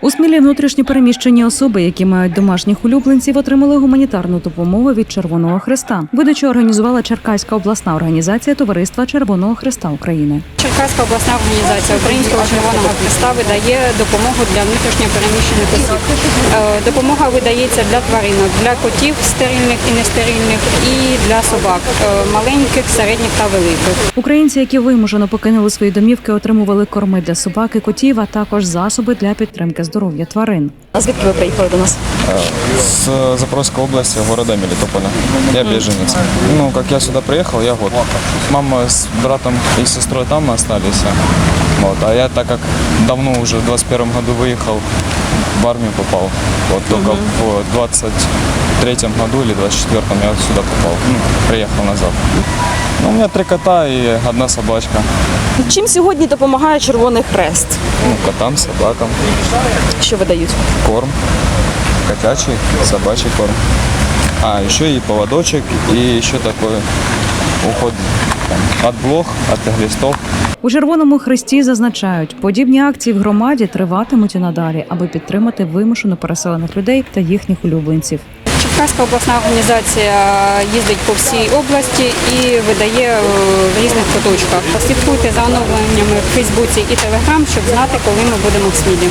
У Смілі внутрішньо переміщені особи, які мають домашніх улюбленців, отримали гуманітарну допомогу від Червоного Христа. Видачу організувала Черкаська обласна організація Товариства Червоного Христа України. Черкаська обласна організація Українського Червоного Христа видає допомогу для внутрішньопереміщених осіб. Е, Допомога видається для тваринок, для котів стерильних і нестерильних, і для собак е, маленьких, середніх та великих. Українці, які вимушено покинули свої домівки, отримували корми для собак і котів, а також засоби для підтримки здоров'я тварин. А звідки ви приїхали до нас? С Запорожской области, города Мелитополя. Я беженец. Ну, как я сюда приехал, я год. Мама с братом и сестрой там остались. Вот. А я, так как давно уже в 21 году выехал, в армию попал. Вот только в 23 году или 24 я сюда попал. Ну, приехал назад. Ну, у меня три кота и одна собачка. Чим сьогодні допомагає Червоний Хрест? Ну, котам, собакам. Що видають? Корм. Котячий, собачий корм. А, еще и поводочек, и еще такой уход там, от блох, от глистов. У Червоному Христі зазначають, подібні акції в громаді триватимуть і надалі, аби підтримати вимушено переселених людей та їхніх улюбленців. Черкаська обласна організація їздить по всій області і видає е, в різних куточках. Слідкуйте за оновленнями в Фейсбуці і Телеграм, щоб знати, коли ми будемо в Смілі.